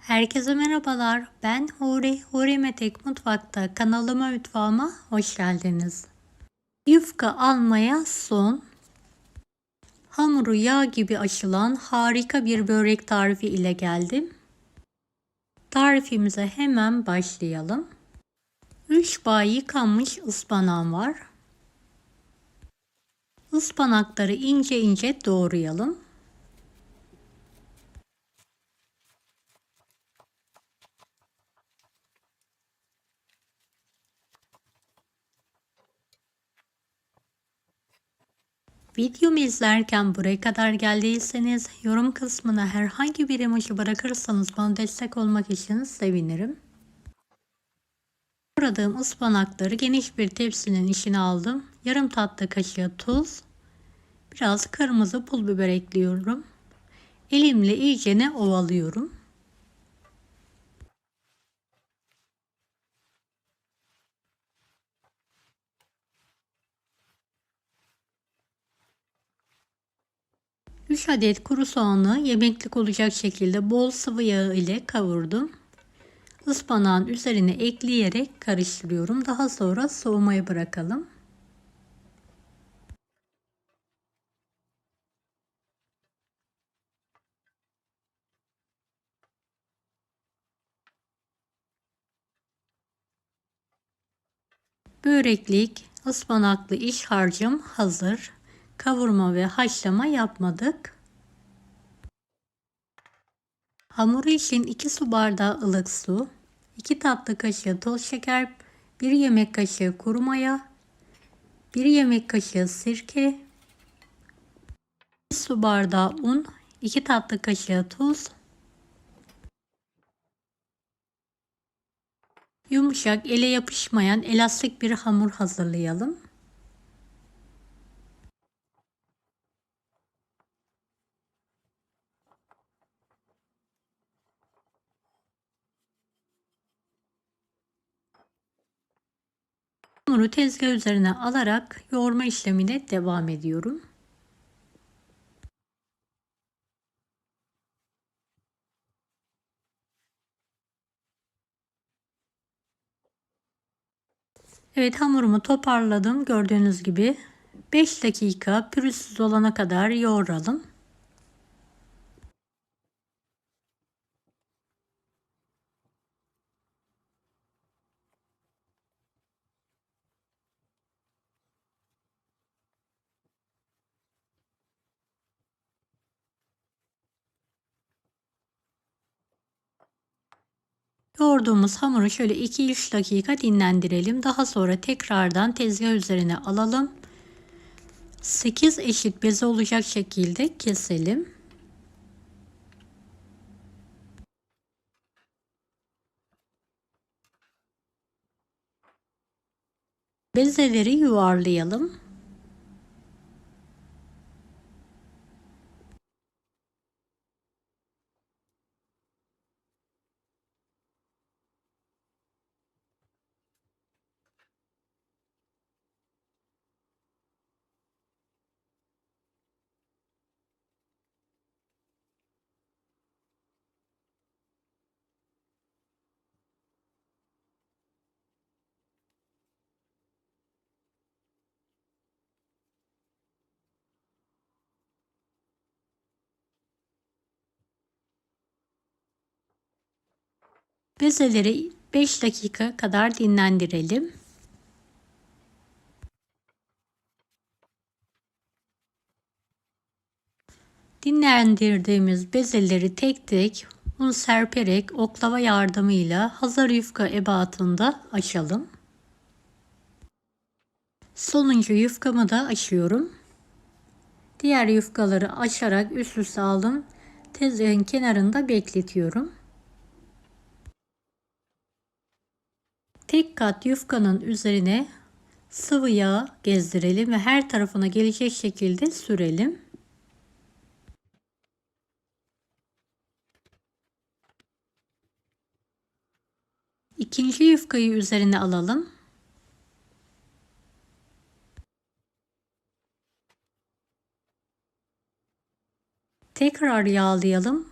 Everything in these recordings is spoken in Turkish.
Herkese merhabalar. Ben Huri, Huri Metek Mutfak'ta kanalıma mutfağıma hoş geldiniz. Yufka almaya son. Hamuru yağ gibi açılan harika bir börek tarifi ile geldim. Tarifimize hemen başlayalım. 3 bağ yıkanmış ıspanağım var. Ispanakları ince ince doğrayalım. Videomu izlerken buraya kadar geldiyseniz yorum kısmına herhangi bir emoji bırakırsanız bana destek olmak için sevinirim. Doğradığım ıspanakları geniş bir tepsinin içine aldım. Yarım tatlı kaşığı tuz, biraz kırmızı pul biber ekliyorum. Elimle iyicene ovalıyorum. Üç adet kuru soğanı yemeklik olacak şekilde bol sıvı yağ ile kavurdum. Ispanağın üzerine ekleyerek karıştırıyorum. Daha sonra soğumaya bırakalım. Böreklik, ıspanaklı iç harcım hazır. Kavurma ve haşlama yapmadık. Hamuru için 2 su bardağı ılık su, 2 tatlı kaşığı toz şeker, 1 yemek kaşığı kuru maya, 1 yemek kaşığı sirke, 1 su bardağı un, 2 tatlı kaşığı tuz, yumuşak ele yapışmayan elastik bir hamur hazırlayalım. Hamuru tezgah üzerine alarak yoğurma işlemine devam ediyorum. Evet hamurumu toparladım. Gördüğünüz gibi 5 dakika pürüzsüz olana kadar yoğuralım. Yoğurduğumuz hamuru şöyle 2-3 dakika dinlendirelim. Daha sonra tekrardan tezgah üzerine alalım. 8 eşit beze olacak şekilde keselim. Bezeleri yuvarlayalım. Bezeleri 5 dakika kadar dinlendirelim. Dinlendirdiğimiz bezeleri tek tek un serperek oklava yardımıyla hazır yufka ebatında açalım. Sonuncu yufkamı da açıyorum. Diğer yufkaları açarak üst üste aldım. Tezgahın kenarında bekletiyorum. Tek kat yufkanın üzerine sıvı yağ gezdirelim ve her tarafına gelecek şekilde sürelim. İkinci yufkayı üzerine alalım. Tekrar yağlayalım.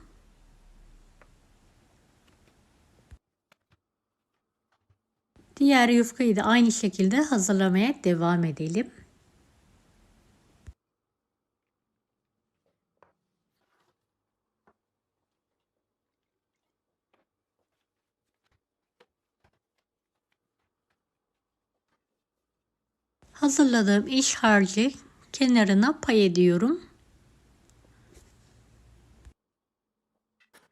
Diğer yufkayı da aynı şekilde hazırlamaya devam edelim. Hazırladığım iş harcı kenarına pay ediyorum.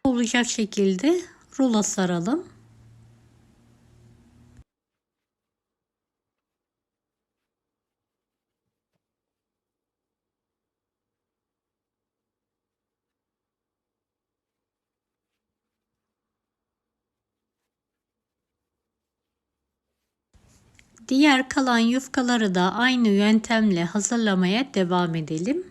Olacak şekilde rulo saralım. Diğer kalan yufkaları da aynı yöntemle hazırlamaya devam edelim.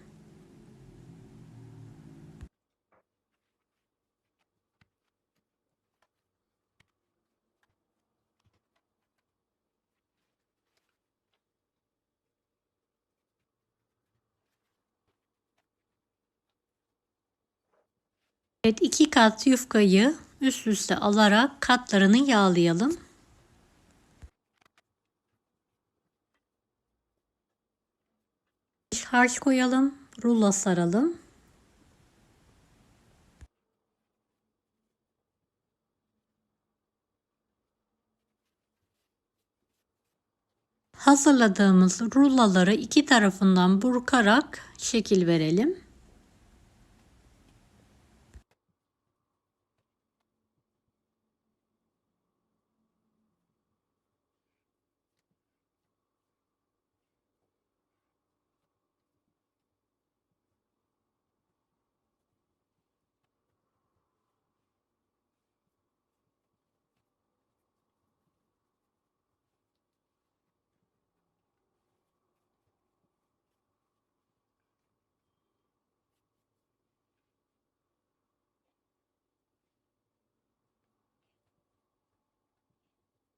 Evet iki kat yufkayı üst üste alarak katlarını yağlayalım. Harç koyalım. Rulo saralım. Hazırladığımız rullaları iki tarafından burkarak şekil verelim.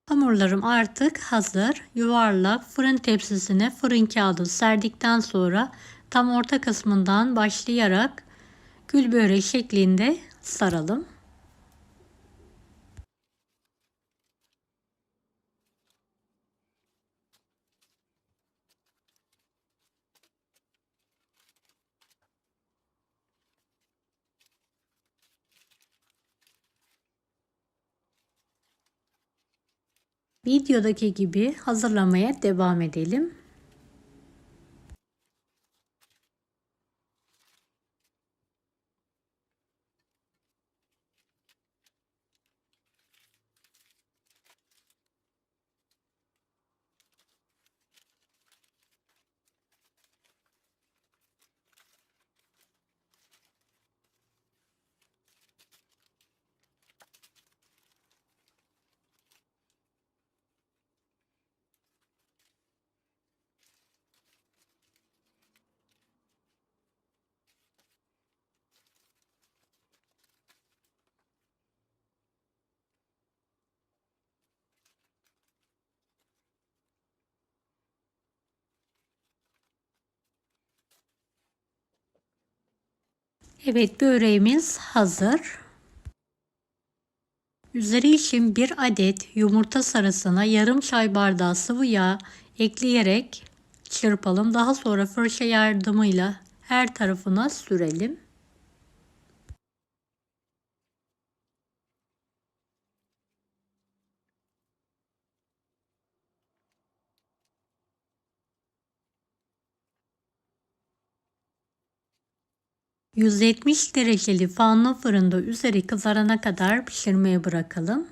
Hamurlarım artık hazır. Yuvarlak fırın tepsisine fırın kağıdı serdikten sonra tam orta kısmından başlayarak gül böreği şeklinde saralım. Videodaki gibi hazırlamaya devam edelim. Evet böreğimiz hazır. Üzeri için bir adet yumurta sarısına yarım çay bardağı sıvı yağ ekleyerek çırpalım. Daha sonra fırça yardımıyla her tarafına sürelim. 170 dereceli fanlı fırında üzeri kızarana kadar pişirmeye bırakalım.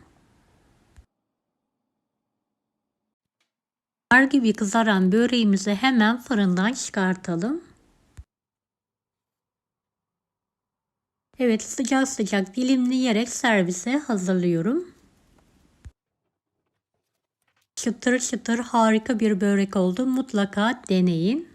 Nar gibi kızaran böreğimizi hemen fırından çıkartalım. Evet sıcak sıcak dilimleyerek servise hazırlıyorum. Çıtır çıtır harika bir börek oldu. Mutlaka deneyin.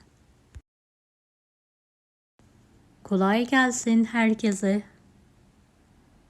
Kolay gelsin herkese.